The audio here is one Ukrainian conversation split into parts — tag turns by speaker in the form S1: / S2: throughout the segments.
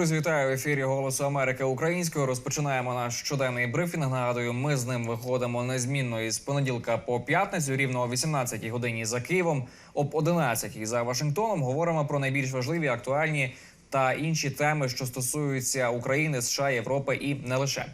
S1: Друзі, вітаю в ефірі Голосу Америки українською. Розпочинаємо наш щоденний брифінг. Нагадую, ми з ним виходимо незмінно із понеділка по п'ятницю, рівно о 18 годині за Києвом, об 11 за Вашингтоном. Говоримо про найбільш важливі, актуальні та інші теми, що стосуються України, США, Європи і не лише.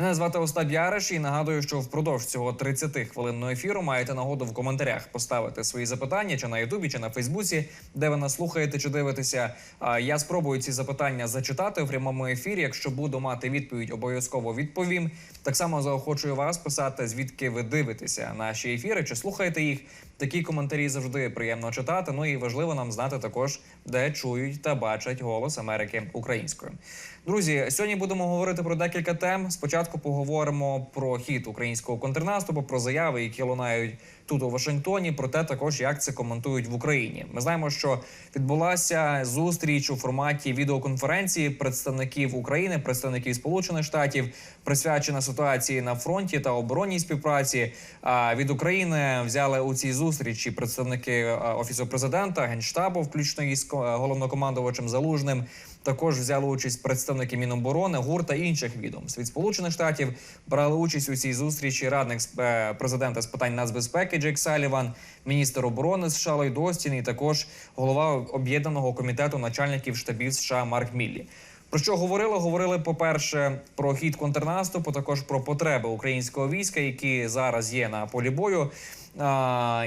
S1: Мене звати Остап Яриш і нагадую, що впродовж цього 30 хвилинного ефіру маєте нагоду в коментарях поставити свої запитання чи на Ютубі, чи на Фейсбуці, де ви нас слухаєте чи дивитеся. Я спробую ці запитання зачитати в прямому ефірі. Якщо буду мати відповідь, обов'язково відповім. Так само заохочую вас писати, звідки ви дивитеся наші ефіри, чи слухаєте їх. Такі коментарі завжди приємно читати. Ну і важливо нам знати також, де чують та бачать голос Америки українською. Друзі, сьогодні будемо говорити про декілька тем. Спочатку поговоримо про хід українського контрнаступу, про заяви, які лунають тут у Вашингтоні. Про те, також як це коментують в Україні. Ми знаємо, що відбулася зустріч у форматі відеоконференції представників України, представників Сполучених Штатів, присвячена ситуації на фронті та оборонній співпраці. А від України взяли у цій зустрічі представники офісу президента, генштабу, включно із ко- головнокомандувачем Залужним. Також взяли участь представники Міноборони, ГУР та інших відомств. Від Сполучених Штатів брали участь у цій зустрічі радник е, президента з питань нацбезпеки Джейк Саліван, міністр оборони США Ллойд Остін і також голова об'єднаного комітету начальників штабів США Марк Міллі. Про що говорили? Говорили, по-перше, про хід контрнаступу, також про потреби українського війська, які зараз є на полі бою.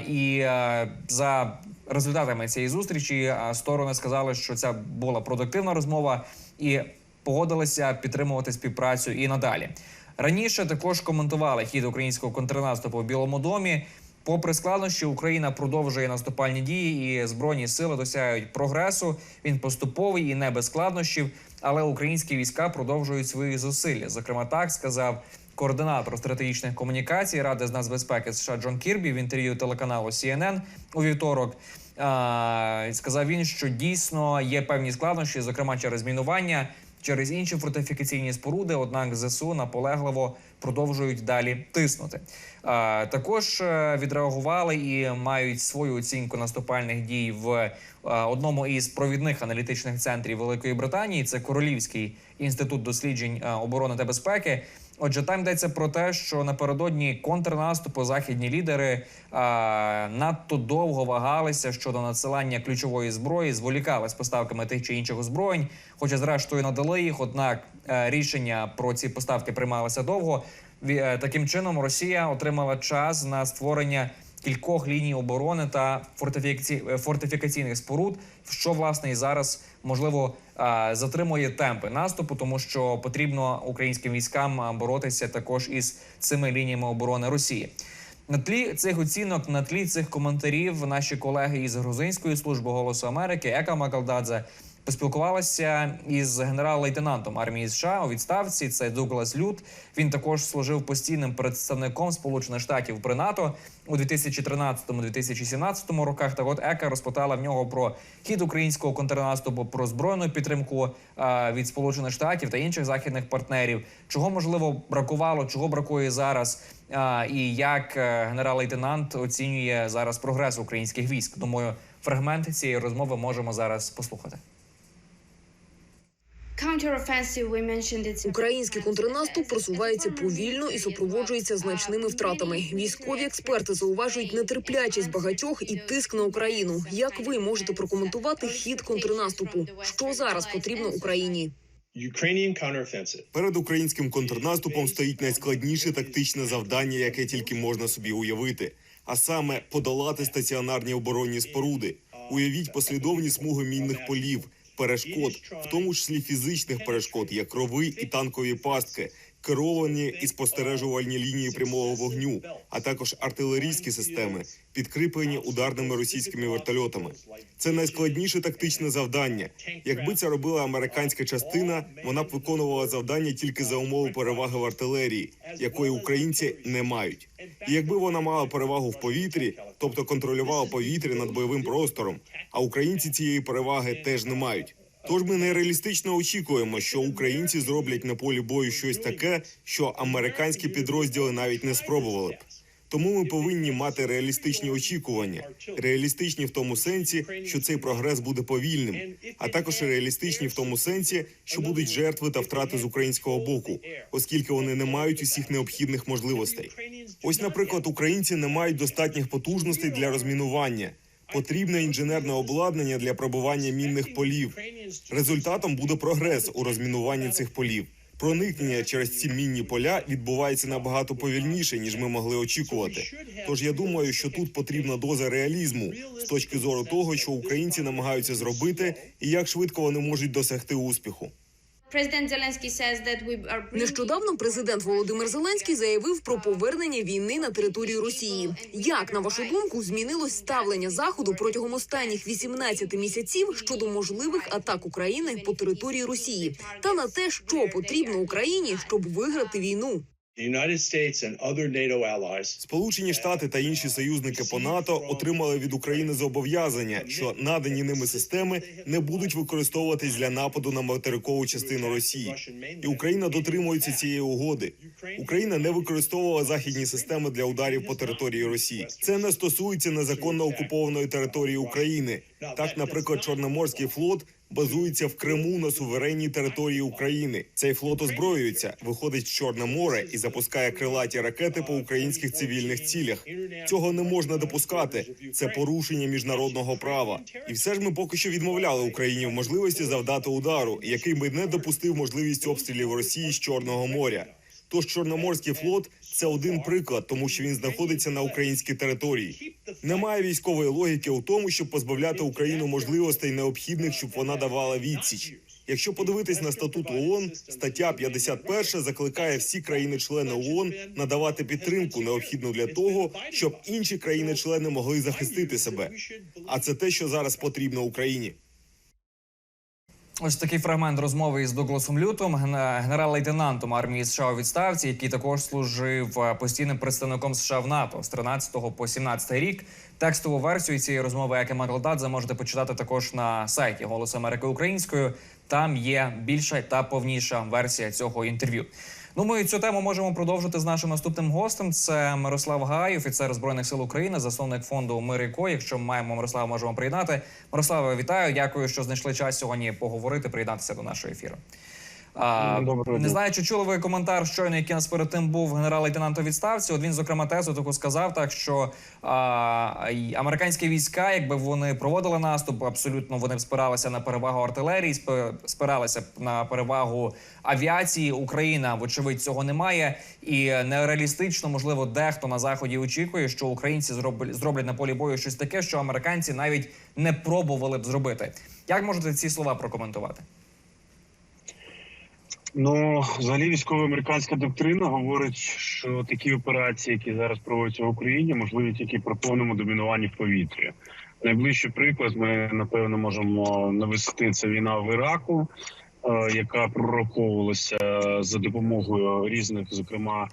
S1: І е, за результатами цієї зустрічі а, сторони сказали, що це була продуктивна розмова і погодилися підтримувати співпрацю і надалі. Раніше також коментували хід українського контрнаступу в Білому домі. Попри складнощі, Україна продовжує наступальні дії, і збройні сили досягають прогресу. Він поступовий і не без складнощів, але українські війська продовжують свої зусилля. Зокрема, так сказав координатор стратегічних комунікацій Ради з нацбезпеки США Джон Кірбі в інтерв'ю телеканалу CNN у вівторок. Сказав він, що дійсно є певні складнощі, зокрема через мінування, через інші фортифікаційні споруди. Однак ЗСУ наполегливо продовжують далі тиснути. Також е, відреагували і мають свою оцінку наступальних дій в е, одному із провідних аналітичних центрів Великої Британії. Це Королівський інститут досліджень е, оборони та безпеки. Отже, там йдеться про те, що напередодні контрнаступу західні лідери а, надто довго вагалися щодо надсилання ключової зброї, зволікали з поставками тих чи інших озброєнь, хоча зрештою надали їх. Однак е, рішення про ці поставки приймалося довго. Е, Таким чином Росія отримала час на створення кількох ліній оборони та е, фортифікаційних споруд, що власне і зараз можливо затримує темпи наступу, тому що потрібно українським військам боротися також із цими лініями оборони Росії. На тлі цих оцінок, на тлі цих коментарів, наші колеги із грузинської служби голосу Америки Ека Макалдадзе поспілкувалася із генерал-лейтенантом армії США у відставці. Це Дуглас Лют. Він також служив постійним представником Сполучених Штатів при НАТО у 2013-2017 роках. Так от Ека розпитала в нього про хід українського контрнаступу, про збройну підтримку від Сполучених Штатів та інших західних партнерів. Чого можливо бракувало, чого бракує зараз, і як е, генерал-лейтенант оцінює зараз прогрес українських військ. Думаю, фрагменти цієї розмови можемо зараз послухати.
S2: Український контрнаступ просувається повільно і супроводжується значними втратами. Військові експерти зауважують нетерплячість багатьох і тиск на Україну. Як ви можете прокоментувати хід контрнаступу? Що зараз потрібно Україні?
S3: Ukrainian.
S4: Перед українським контрнаступом стоїть найскладніше тактичне завдання, яке тільки можна собі уявити, а саме подолати стаціонарні оборонні споруди. Уявіть послідовні смуги мінних полів, перешкод, в тому числі фізичних перешкод, як рови і танкові пастки, керовані і спостережувальні лінії прямого вогню, а також артилерійські системи, підкріплені ударними російськими вертольотами. Це найскладніше тактичне завдання. Якби це робила американська частина, вона б виконувала завдання тільки за умови переваги в артилерії, якої українці не мають. І якби вона мала перевагу в повітрі, тобто контролювала повітря над бойовим простором, а українці цієї переваги теж не мають. Тож ми нереалістично очікуємо, що українці зроблять на полі бою щось таке, що американські підрозділи навіть не спробували б. Тому ми повинні мати реалістичні очікування, реалістичні в тому сенсі, що цей прогрес буде повільним, а також реалістичні в тому сенсі, що будуть жертви та втрати з українського боку, оскільки вони не мають усіх необхідних можливостей. Ось, наприклад, українці не мають достатніх потужностей для розмінування. Потрібне інженерне обладнання для пробування мінних полів. Результатом буде прогрес у розмінуванні цих полів. Проникнення через ці мінні поля відбувається набагато повільніше, ніж ми могли очікувати. Тож я думаю, що тут потрібна доза реалізму з точки зору того, що українці намагаються зробити, і як швидко вони можуть досягти успіху.
S2: Нещодавно президент Володимир Зеленський заявив про повернення війни на територію Росії. Як на вашу думку змінилось ставлення заходу протягом останніх 18 місяців щодо можливих атак України по території Росії та на те, що потрібно Україні, щоб виграти війну?
S4: Сполучені Штати та інші союзники по НАТО отримали від України зобов'язання, що надані ними системи не будуть використовуватись для нападу на материкову частину Росії. І Україна дотримується цієї угоди. Україна не використовувала західні системи для ударів по території Росії. Це не стосується незаконно окупованої території України. Так, наприклад, Чорноморський флот базується в Криму на суверенній території України. Цей флот озброюється, виходить в Чорне море і запускає крилаті ракети по українських цивільних цілях. Цього не можна допускати. Це порушення міжнародного права. І все ж ми поки що відмовляли Україні в можливості завдати удару, який би не допустив можливість обстрілів Росії з Чорного моря. Тож Чорноморський флот це один приклад, тому що він знаходиться на українській території. Немає військової логіки у тому, щоб позбавляти Україну можливостей необхідних, щоб вона давала відсіч. Якщо подивитись на статут ООН, стаття 51 закликає всі країни-члени ООН надавати підтримку, необхідну для того, щоб інші країни-члени могли захистити себе. А це те, що зараз потрібно Україні.
S1: Ось такий фрагмент розмови із Дугласом Лютом, ген- генерал-лейтенантом армії США у відставці, який також служив е, постійним представником США в НАТО з 13 по 17 рік. Текстову версію цієї розмови, як і Маклададзе, можете почитати також на сайті Голосу Америки Українською. Там є більша та повніша версія цього інтерв'ю. Ну, ми цю тему можемо продовжити з нашим наступним гостем. Це Мирослав Гай, офіцер збройних сил України, засновник фонду Мир і Ко. Якщо маємо Мирослава, можемо приєднати. Мирославе, вітаю. Дякую, що знайшли час сьогодні поговорити, приєднатися до нашого ефіру. А,
S5: Доброго
S1: не знаю, чи чули ви коментар щойно, який нас перед тим був генерал-лейтенант у відставці. От він, зокрема, тезу таку сказав, так що а, американські війська, якби вони проводили наступ, абсолютно вони б спиралися на перевагу артилерії, спи- спиралися б на перевагу авіації. Україна, вочевидь, цього немає, і нереалістично, можливо, дехто на заході очікує, що українці зроблять зроблять на полі бою щось таке, що американці навіть не пробували б зробити. Як можете ці слова прокоментувати?
S5: Ну, взагалі, військова американська доктрина говорить, що такі операції, які зараз проводяться в Україні, можливі тільки при повному домінуванні в повітрі. Найближчий приклад ми напевно можемо навести це війна в Іраку, е, яка прораховувалася за допомогою різних, зокрема.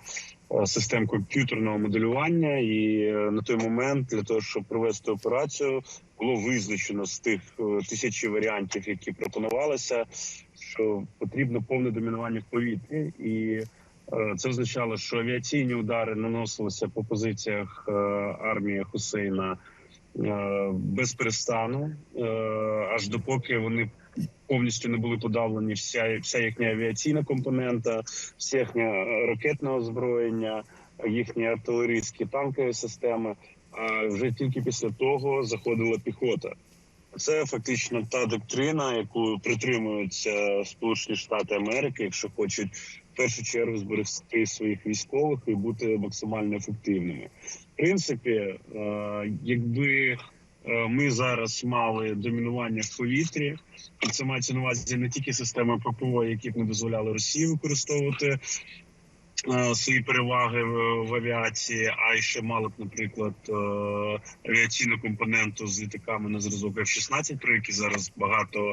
S5: е, Систем комп'ютерного моделювання, і е, на той момент для того, щоб провести операцію, було визначено з тих е, тисячі варіантів, які пропонувалися, що потрібно повне домінування в повітрі, і е, це означало, що авіаційні удари наносилися по позиціях е, армії Хусейна е, без перестану, аж допоки вони повністю не були подавлені вся, вся їхня авіаційна компонента, вся їхня ракетне озброєння, їхні артилерійські танкові системи. А вже тільки після того заходила піхота. Це фактично та доктрина, яку притримуються Сполучені Штати Америки, якщо хочуть в першу чергу зберегти своїх військових і бути максимально ефективними. В принципі, е, якби е, ми зараз мали домінування в повітрі, і це мається на увазі не тільки системи ППО, які б не дозволяли Росії використовувати свої переваги в, авіації, а й ще мали б, наприклад, е, авіаційну компоненту з літаками на зразок F-16, про які зараз багато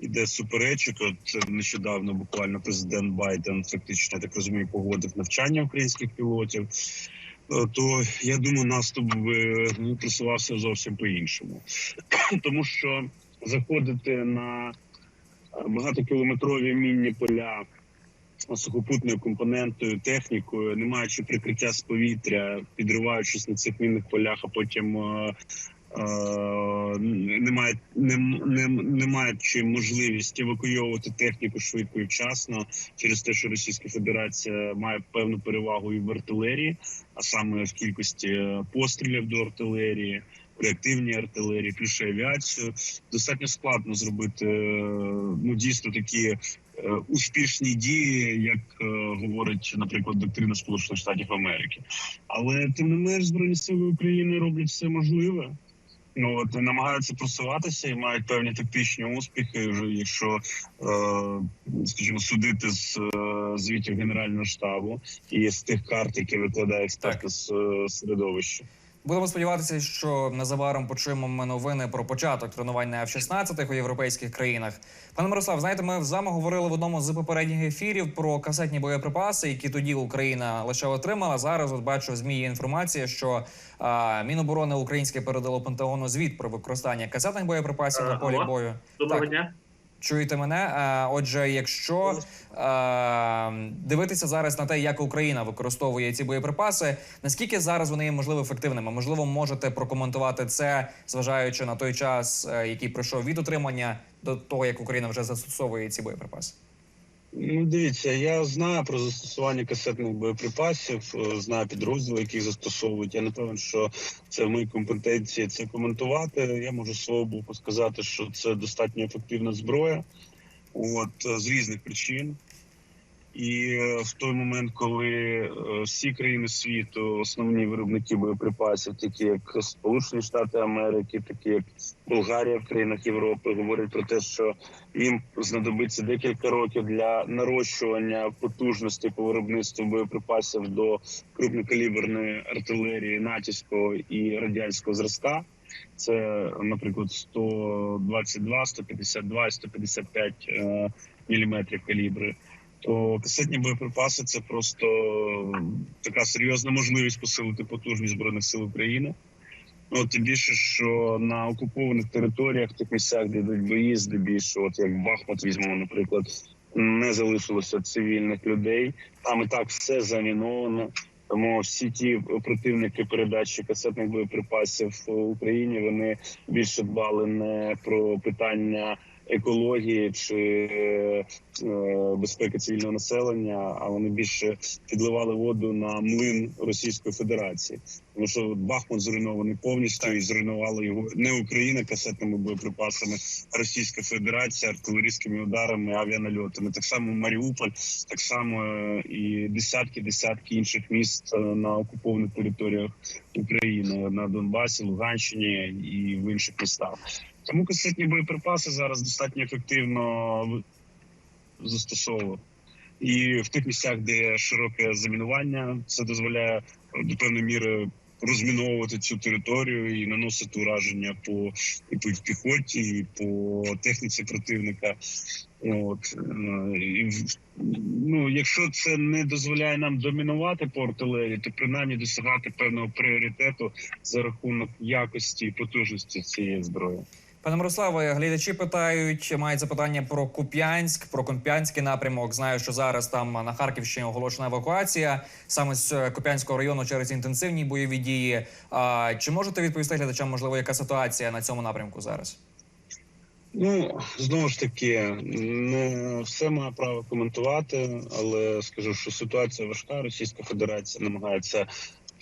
S5: іде суперечок. От нещодавно буквально президент Байден фактично я так розумію, погодив навчання українських пілотів. Е, То я думаю, наступ би ну, просувався зовсім по-іншому, тому що заходити на е, багатокілометрові мінні поля сухопутною компонентою, технікою, не маючи прикриття з повітря, підриваючись на цих мінних полях, а потім е, е, не не, не, маючи можливість евакуйовувати техніку швидко і вчасно через те, що Російська Федерація має певну перевагу і в артилерії, а саме в кількості е, пострілів до артилерії. Реактивній артилерії, плюс авіацію достатньо складно зробити ну дійсно такі успішні дії, як е, говорить, наприклад, доктрина Сполучених Штатів Америки. Але тим не менш збройні сили України роблять все можливе. Ну от намагаються просуватися і мають певні тактичні успіхи. Вже якщо е, скажімо, судити з е, звітів генерального штабу і з тих карт, які викладає експерти з е, середовища.
S1: Будемо сподіватися, що незабаром почуємо ми новини про початок тренувань на F-16 у європейських країнах. Пане Мирослав, знаєте, ми з вами говорили в одному з попередніх ефірів про касетні боєприпаси, які тоді Україна лише отримала. Зараз от бачу в змі є інформація, що а, Міноборони Українське передало Пентагону звіт про використання касетних боєприпасів на полі бою.
S6: Доброго
S1: Так.
S6: дня.
S1: Чуєте мене? Е, Отже, якщо е, дивитися зараз на те, як Україна використовує ці боєприпаси, наскільки зараз вони є можливо ефективними? Можливо, можете прокоментувати це, зважаючи на той час, е, який пройшов від отримання до того, як Україна вже застосовує ці боєприпаси.
S5: Ну, дивіться, я знаю про застосування касетних боєприпасів, е, знаю підрозділи, які їх застосовують. Я не певен, що це в моїй компетенції це коментувати. Я можу свого боку сказати, що це достатньо ефективна зброя, от е, з різних причин. І е, в той момент, коли е, всі країни світу, основні виробники боєприпасів, такі як Сполучені Штати Америки, такі як Болгарія в країнах Європи, говорять про те, що їм знадобиться декілька років для нарощування потужності по виробництву боєприпасів до крупнокаліберної артилерії натівського і радянського зразка. Це, наприклад, 122, 152 і 155 е, міліметрів калібри. То касетні боєприпаси це просто така серйозна можливість посилити потужність збройних сил України. Ну, тим більше, що на окупованих територіях, тих місцях, де йдуть бої, здебільшого, от як Бахмут візьмемо, наприклад, не залишилося цивільних людей. Там і так все заміновано. Тому всі ті противники передачі касетних боєприпасів в Україні вони більше дбали не про питання екології чи е, безпеки цивільного населення, а вони більше підливали воду на млин Російської Федерації. Тому що Бахмут зруйнований повністю і зруйнувала його не Україна касетними боєприпасами, а Російська Федерація артилерійськими ударами, авіанальотами. Так само Маріуполь, так само е, і десятки десятки інших міст е, на окупованих територіях України на Донбасі, Луганщині і в інших містах. Тому касетні боєприпаси зараз достатньо ефективно застосовувати. І в тих місцях, де широке замінування, це дозволяє до певної міри розміновувати цю територію і наносити ураження по і по піхоті, і по техніці противника. От е, і ну, якщо це не дозволяє нам домінувати по артилерії, то принаймні досягати певного пріоритету за рахунок якості і потужності цієї зброї.
S1: Пане Мирославе, глядачі питають, мають запитання про Куп'янськ, про Куп'янський напрямок. Знаю, що зараз там на Харківщині оголошена евакуація саме з е, Куп'янського району через інтенсивні бойові дії. А, чи можете відповісти глядачам, можливо, яка ситуація на цьому напрямку зараз?
S5: Ну знову ж таки, не все має право коментувати, але скажу, що ситуація важка. Російська Федерація намагається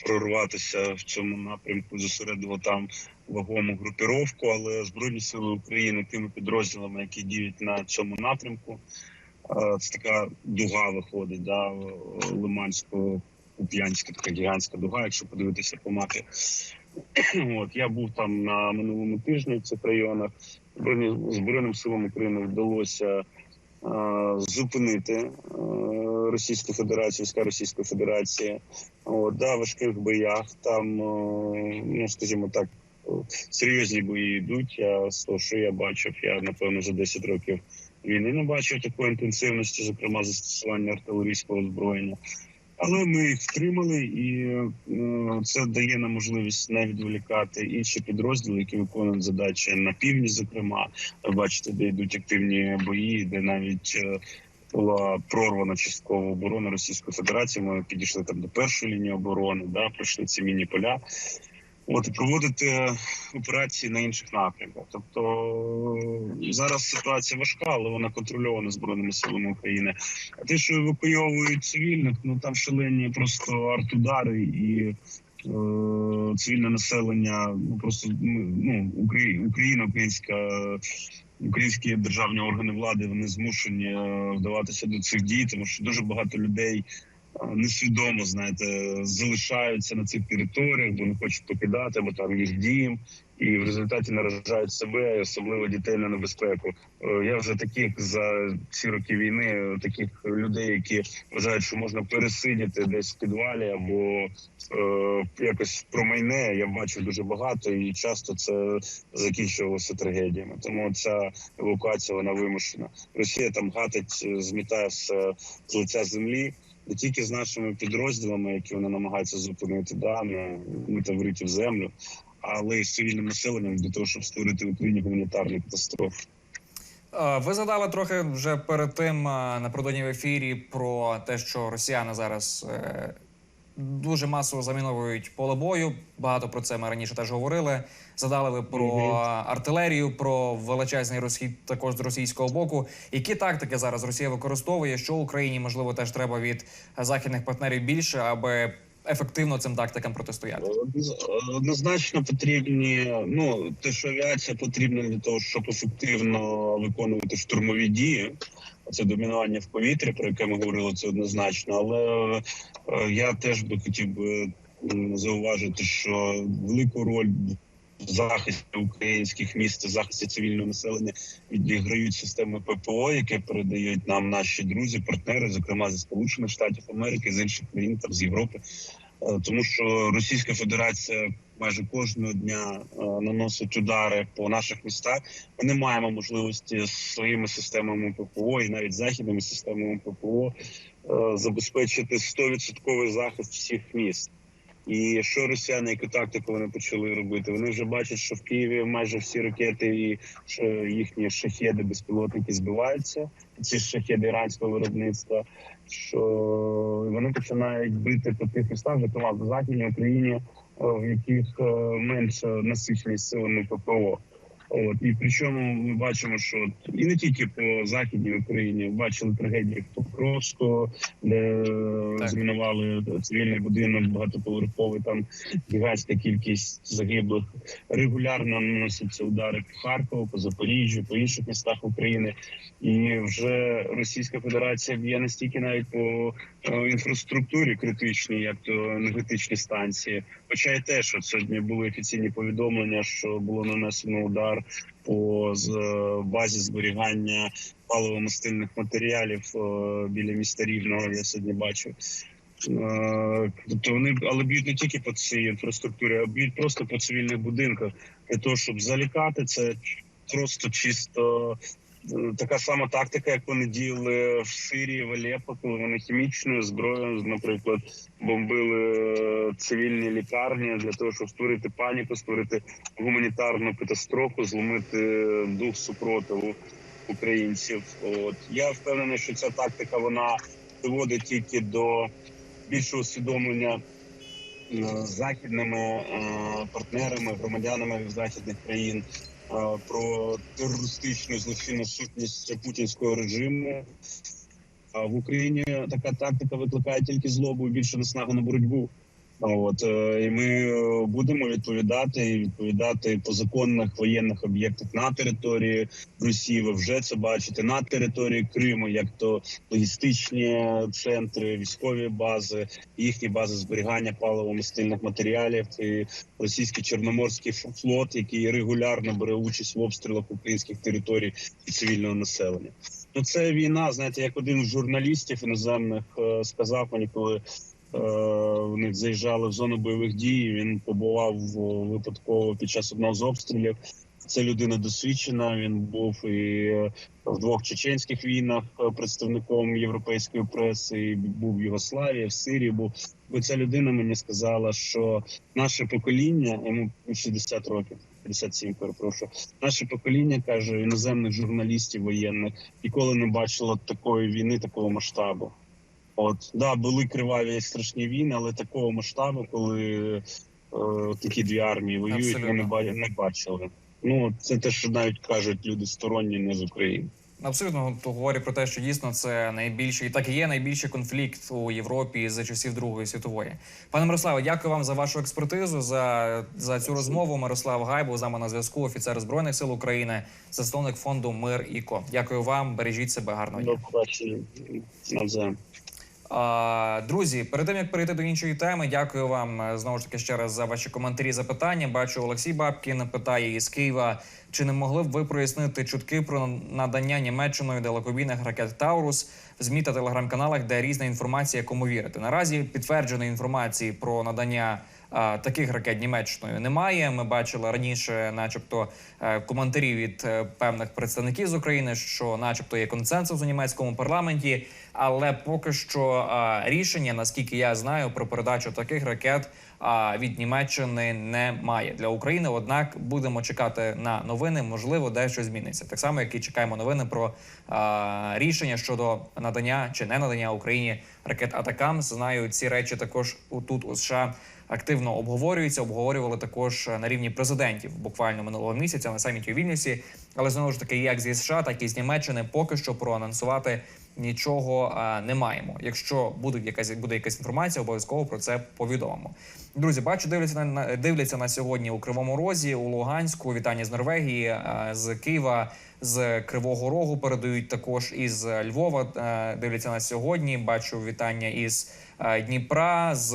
S5: прорватися в цьому напрямку, зосередило там вагому групіровку, але збройні сили України тими підрозділами, які діють на цьому напрямку, е, це така дуга виходить, да, Лиманського. Куп'янська така гігантська дуга, якщо подивитися по мапі. От я був там на минулому тижні в цих районах. Збройним силам України вдалося е, зупинити е, Російську Федерацію, війська Російської Федерації. От, да, важких боях там, е, ну скажімо так, е, серйозні бої йдуть. Я з того, що я бачив, я напевно за 10 років війни не бачив такої інтенсивності, зокрема застосування артилерійського озброєння. Але ми їх втримали, і е, це дає нам можливість не відволікати інші підрозділи, які виконують задачі на півдні. Зокрема, бачите, де йдуть активні бої, де навіть е, була прорвана частково оборона Російської Федерації. Ми підійшли там до першої лінії оборони, да, пройшли ці міні-поля. От проводити операції на інших напрямках. Тобто е, зараз ситуація важка, але вона контрольована збройними силами України. А те, що евакуйовують цивільних, ну там шалені просто артудари і е, цивільне населення. Ну просто ну Украї- Україна, українська. Українські державні органи влади вони змушені е, вдаватися до цих дій, тому що дуже багато людей несвідомо знаєте залишаються на цих територіях, бо не хочуть покидати, бо там їх дім, і в результаті наражають себе, і особливо дітей на небезпеку. Е, Я вже таких за ці роки війни, е, таких людей, які вважають, що можна пересидіти десь в підвалі або е, якось промайне. Я бачив дуже багато, і часто це закінчувалося трагедіями. Тому ця евакуація вона вимушена. Росія там гатить, е, змітає все з лиця землі. Не тільки з нашими підрозділами, які вони намагаються зупинити, да, на не та вриті землю, але й з цивільним населенням для того, щоб створити в Україні гуманітарні катастрофу.
S1: Е, Ви задали трохи вже перед тим е, напередодні в ефірі про те, що росіяни зараз е, дуже масово заміновують поле бою. Багато про це ми раніше теж говорили. Задали ви про
S5: Мгм.
S1: артилерію, про величезний розхід також з російського боку. Які тактики зараз Росія використовує? Що Україні можливо теж треба від західних партнерів більше, аби ефективно цим тактикам протистояти?
S5: Однозначно потрібні. Ну те, що авіація потрібна для того, щоб ефективно виконувати штурмові дії. Це домінування в повітрі, про яке ми говорили, це однозначно. Але е, я теж би хотів би зауважити, що велику роль захисті українських міст, захисті цивільного населення відіграють системи ППО, які передають нам наші друзі, партнери, зокрема зі Сполучених Штатів Америки, з інших країн там з Європи. Е, тому що Російська Федерація майже кожного дня е, наносить удари по наших містах. Ми не маємо можливості своїми системами ППО і навіть західними системами ППО е, забезпечити 100% захист всіх міст. І що росіяни, яку тактику вони почали робити? Вони вже бачать, що в Києві майже всі ракети і що їхні шахеди безпілотники збиваються. Ці шахеди іранського виробництва. Що вони починають бити по тих містах, зокрема в західній Україні, е, в яких менше менша насиченість силами ППО. От і причому ми бачимо, що от, і не тільки по західній Україні бачили трагедії в Покровську, де
S1: Так.
S5: зруйнували цивільний будинок багатоповерховий. Там гігантська кількість загиблих. Регулярно наносяться удари по Харкову, по Запоріжжю, по інших містах України. І вже Російська Федерація б'є не стільки навіть по е, інфраструктурі критичній, як то енергетичні станції. Хоча й те, що сьогодні були офіційні повідомлення, що було нанесено удар по е, базі зберігання паливо-мастильних матеріалів е, біля міста Рівного. Я сьогодні бачив. Е, Тобто вони але б'ють не тільки по цій інфраструктурі, а б'ють просто по цивільних будинках для того, щоб залікати це просто чисто така сама тактика, як вони діяли в Сирії, в Алеппо, коли вони хімічною зброєю, наприклад, бомбили е, цивільні лікарні для того, щоб створити паніку, створити гуманітарну катастрофу, зломити дух супротиву українців. От я впевнений, що ця тактика вона приводить тільки до більшого усвідомлення е, західними е, партнерами, громадянами західних країн е, про терористичну злочинну сутність путінського режиму. А в Україні така тактика викликає тільки злобу і більше наснагу на боротьбу. От е, і ми е, будемо відповідати і відповідати по законних воєнних об'єктах на території Росії. Ви вже це бачите на території Криму, як то логістичні центри, військові бази, їхні бази зберігання паливо-мастильних матеріалів і російський чорноморський флот, який регулярно бере участь в обстрілах українських територій і цивільного населення. Ну це війна. Знаєте, як один з журналістів іноземних е, сказав мені, коли е, вони заїжджали в зону бойових дій. Він побував випадково під час одного з обстрілів. Це людина досвідчена. Він був і е, в двох чеченських війнах е, представником європейської преси. і Був в Югославії, в Сирії. Був бо ця людина мені сказала, що наше покоління йому 60 років. 57, перепрошую. Наше покоління каже іноземних журналістів воєнних ніколи не бачило такої війни, такого масштабу. От да, були криваві страшні війни, але такого масштабу, коли е, такі дві армії воюють, вони ба- не бачили. Ну це те, що навіть кажуть люди сторонні, не з України.
S1: Абсолютно то говорять про те, що дійсно це найбільший і так і є найбільший конфлікт у Європі за часів Другої світової. Пане Мирославе, дякую вам за вашу експертизу за, за цю розмову. Мирослав Гайбу з нами на зв'язку, офіцер збройних сил України, засновник фонду Мир і Ко. Дякую вам, бережіть себе гарного дня.
S5: До побачення
S1: Друзі, перед тим як перейти до іншої теми, дякую вам е, знову ж таки ще раз за ваші коментарі, запитання. Бачу, Олексій Бабкін питає із Києва: чи не могли б ви прояснити чутки про надання Німеччиною далекобійних ракет Таурус в змі та телеграм-каналах, де різна інформація, кому вірити? Наразі підтвердженої інформації про надання. Таких ракет Німеччиною немає. Ми бачили раніше, начебто, е, коментарі від е, певних представників з України, що, начебто, є консенсус у німецькому парламенті, але поки що рішення, наскільки я знаю, про передачу таких ракет від Німеччини немає для України. Однак будемо чекати на новини. Можливо, дещо зміниться. Так само, як і чекаємо новини про рішення щодо надання чи не надання Україні ракет Атакам. Знаю, ці речі також тут у США. Активно обговорюються, обговорювали також на рівні президентів буквально минулого місяця на саміті у Вільнюсі. Але знову ж таки, як зі США, так і з Німеччини, поки що проанонсувати нічого а, не маємо. Якщо буде якась буде якась інформація, обов'язково про це повідомимо. Друзі, бачу, дивляться на- дивляться на сьогодні у Кривому Розі, у Луганську. Вітання з Норвегії, а, з Києва, з Кривого Рогу передають також із Львова. Дивляться на сьогодні. Бачу вітання із Дніпра, з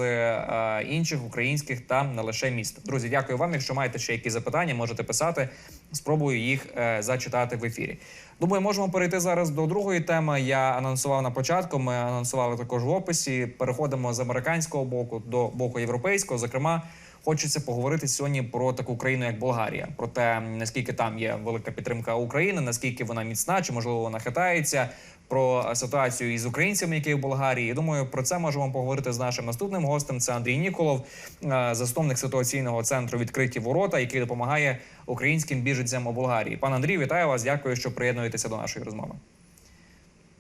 S1: інших українських та не лише міст. Друзі, дякую вам. Якщо маєте ще якісь запитання, можете писати. Спробую їх е, зачитати в ефірі. Думаю, можемо перейти зараз до другої теми. Я анонсував на початку. Ми анонсували також в описі. Переходимо з американського боку до боку європейського. Зокрема, хочеться поговорити сьогодні про таку країну, як Болгарія, про те, наскільки там є велика підтримка України, наскільки вона міцна, чи можливо вона хитається. Про ситуацію із українцями, які в Болгарії. Думаю, про це можемо поговорити з нашим наступним гостем. Це Андрій Ніколов, е, засновник ситуаційного центру відкриті ворота, який допомагає українським біженцям у Болгарії. Пан Андрій, вітаю вас. Дякую, що приєднуєтеся до нашої розмови.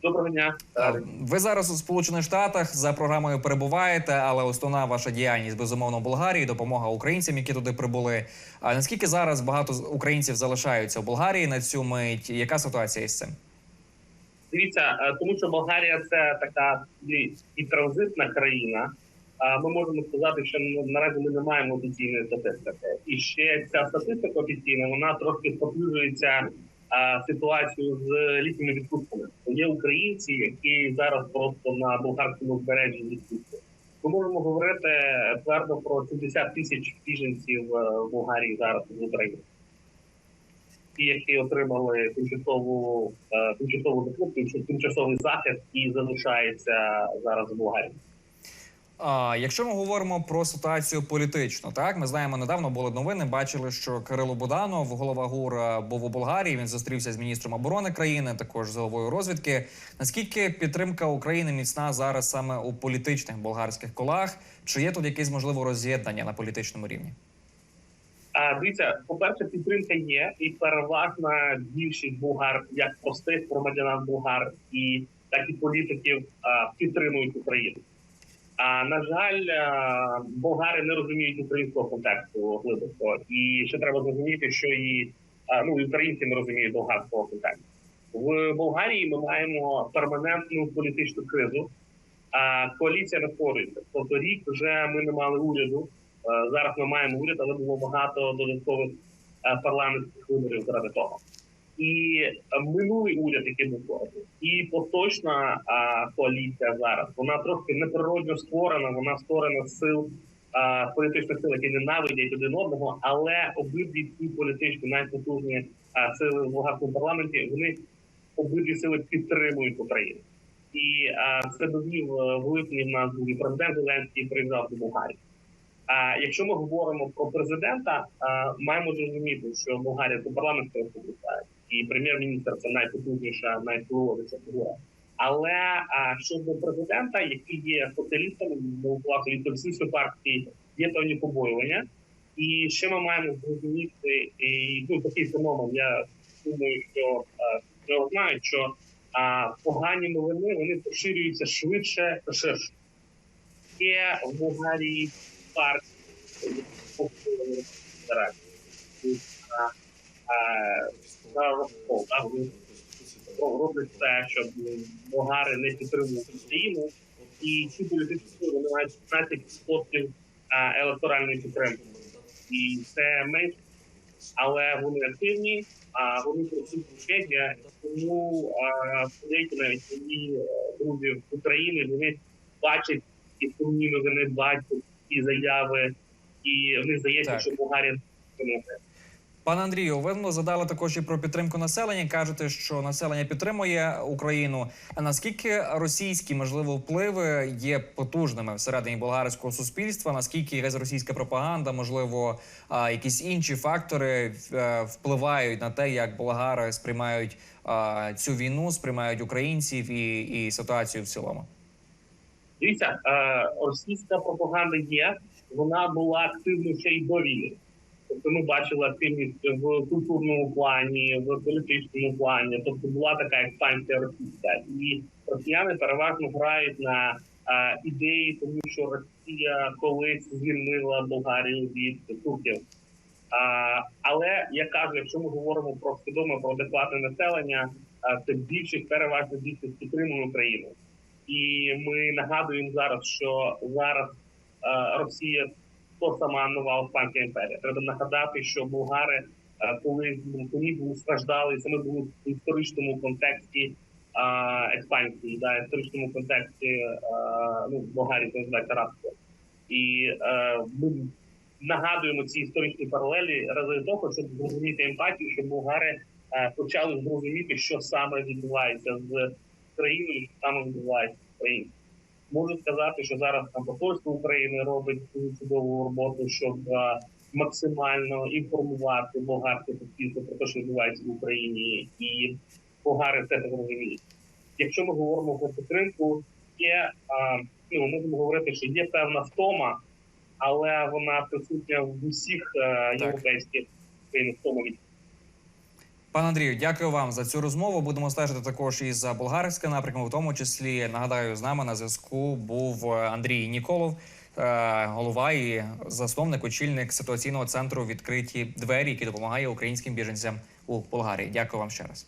S6: Доброго дня.
S1: Ви зараз у Сполучених Штатах за програмою перебуваєте, але основна ваша діяльність безумовно в Болгарії, допомога українцям, які туди прибули. А наскільки зараз багато українців залишаються в Болгарії на цю мить? Яка ситуація із цим?
S6: Дивіться, е, тому що Болгарія це така і, транзитна країна. Ми можемо сказати, що ну, наразі ми не маємо офіційної статистики. І ще ця статистика офіційна вона трошки споплюжується а, ситуацію з літніми відпустками. Є українці, які зараз просто на болгарському узбережжі відпустки. Ми можемо говорити твердо про 70 тисяч біженців е, в Болгарії зараз в Україні. Ті, які отримали тимчасову е, тимчасову допомогу, тимчасовий захист і залишаються зараз в Болгарії.
S1: А якщо ми говоримо про ситуацію політичну, так ми знаємо, недавно були новини. Бачили, що Кирило Буданов, голова ГУР, був у Болгарії. Він зустрівся з міністром оборони країни, також з розвідки. Наскільки підтримка України міцна зараз саме у політичних болгарських колах? Чи є тут якесь можливо роз'єднання на політичному рівні?
S6: А дивіться, по-перше, підтримка є, і переважна більшість болгар, як простих громадян болгар, і так і політиків підтримують Україну. А на жаль, болгари не розуміють українського контексту глибоко, і ще треба зрозуміти, що і ну українці не розуміють болгарського контексту. В Болгарії ми маємо перманентну політичну кризу. А коаліція не створюється. Тобто рік вже ми не мали уряду. Е, Зараз ми маємо уряд, але було багато додаткових е, парламентських виборів заради того. І минулий уряд, який був створений, і поточна е, коаліція зараз, вона трохи неприродно створена. Вона створена з сил е, політичних сил, які ненавидять один одного, але обидві ці політичні найпотужні е, сили в болгарському парламенті вони обидві сили підтримують Україну. І е, це довів в липні в нас президент Зеленський приїжджав до Болгарії. А якщо ми говоримо про президента, маємо зрозуміти, що Болгарія це парламентська республіка, і прем'єр-міністр це найпотужніша, найвпливовіша фігура. Але а, щодо президента, який є соціалістом, був класу від комуністичної партії, є певні побоювання. І ще ми маємо зрозуміти і ну такий феномен. Я думаю, що е, його знають, що а, погані новини вони поширюються швидше та ширше. Є в Болгарії партії роблять все, щоб болгари не підтримували Україну, і ці політичні сили вони мають 15% електоральної підтримки. І це менше, але вони активні, а вони працюють медіа, тому деякі навіть мої е, друзі з України вони бачать і сумні новини, бачать і заяви, і вони здається,
S1: Так.
S6: що Болгарія не
S1: Пане Андрію, ви задали також і про підтримку населення. кажете, що населення підтримує Україну. А наскільки російські можливо впливи є потужними всередині болгарського суспільства? Наскільки якась російська пропаганда, можливо, якісь інші фактори е, впливають на те, як болгари сприймають цю війну, сприймають українців і, і ситуацію в цілому?
S6: Дивіться, е, російська пропаганда є. Вона була активною ще й до війни. Тобто ми бачили активність в культурному плані, в політичному плані. Тобто була така експансія російська, і росіяни переважно грають на е, ідеї, тому що Росія колись звільнила Болгарію від турків. А, але я кажу, якщо ми говоримо про свідоме про адекватне населення, це більшість переважно більшість підтримує Україну. І ми нагадуємо зараз, що зараз е, Росія то сама нова Османська імперія. Треба нагадати, що болгари, е, коли були страждали, саме були в історичному контексті експансії, да, історичному контексті е, ну, Болгарії це називається рабство. І ми нагадуємо ці історичні паралелі ради того, щоб зрозуміти емпатію, щоб болгари почали зрозуміти, що саме відбувається з країною, що саме відбувається в країні. Можу сказати, що зараз там посольство України робить чудову роботу, щоб е, максимально інформувати болгарське суспільство про те, що відбувається в Україні, і болгари це розуміють. Якщо ми говоримо про підтримку, є е, ну ми можемо говорити, що є певна втома, але вона присутня в усіх е, європейських країнах втома від
S1: Пане Андрію, дякую вам за цю розмову. Будемо стежити також і за болгарським напрямком. В тому числі нагадаю, з нами на зв'язку був е, Андрій Ніколов, е, голова і засновник, очільник ситуаційного центру відкриті двері, який допомагає українським біженцям у Болгарії. Дякую вам ще раз.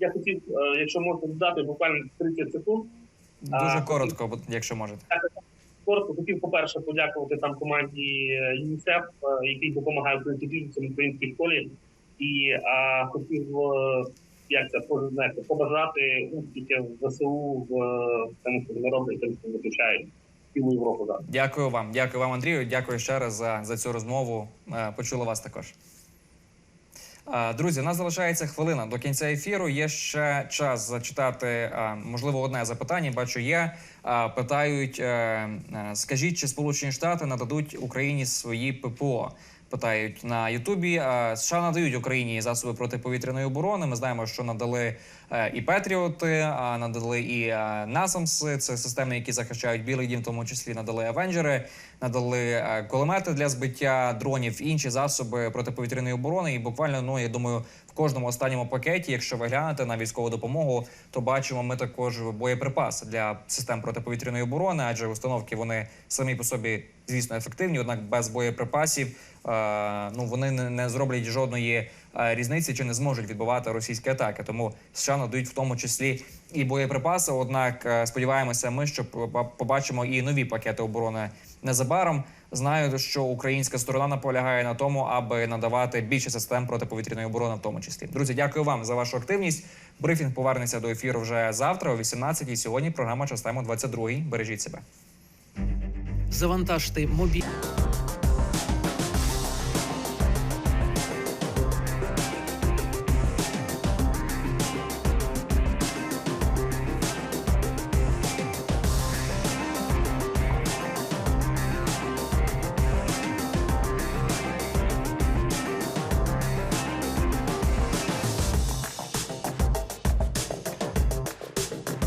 S6: я хотів, е, якщо можна додати буквально 30 секунд.
S1: Дуже коротко, якщо можете.
S6: Коротко хотів, по-перше, подякувати там команді ЮНІСЕФ, який допомагає українським біженцям в українській школі. І а, хотів е, як це знаєте, побажати успіхів ЗСУ в тому, що вони роблять, тому що виключають Європу зараз.
S1: Дякую вам. Дякую вам, Андрію. Дякую ще раз за, за цю розмову. Е, Почула вас також. Е, Друзі, у нас залишається хвилина до кінця ефіру. Є ще час зачитати, можливо, одне запитання. Бачу, є. Питають: скажіть, чи Сполучені Штати нададуть Україні свої ППО? Питають на Ютубі. Е, США надають Україні засоби протиповітряної оборони. Ми знаємо, що надали і Петріоти, надали і е, Насамси. Це системи, які захищають Білий Дім, в тому числі надали Авенджери, надали е, кулемети для збиття дронів, інші засоби протиповітряної оборони. І буквально, ну я думаю, в кожному останньому пакеті, якщо ви глянете на військову допомогу, то бачимо ми також боєприпаси для систем протиповітряної оборони, адже установки вони самі по собі, звісно, ефективні, однак без боєприпасів е, ну вони не, зроблять жодної е, різниці чи не зможуть відбивати російські атаки. Тому США надають в тому числі і боєприпаси. Однак е, сподіваємося, ми що побачимо і нові пакети оборони незабаром. Знаю, що українська сторона наполягає на тому, аби надавати більше систем протиповітряної оборони, в тому числі. Друзі, дякую вам за вашу активність. Брифінг повернеться до ефіру вже завтра, о 18-й. Сьогодні програма час тему 22 Бережіть себе.
S7: Завантажте мобіль.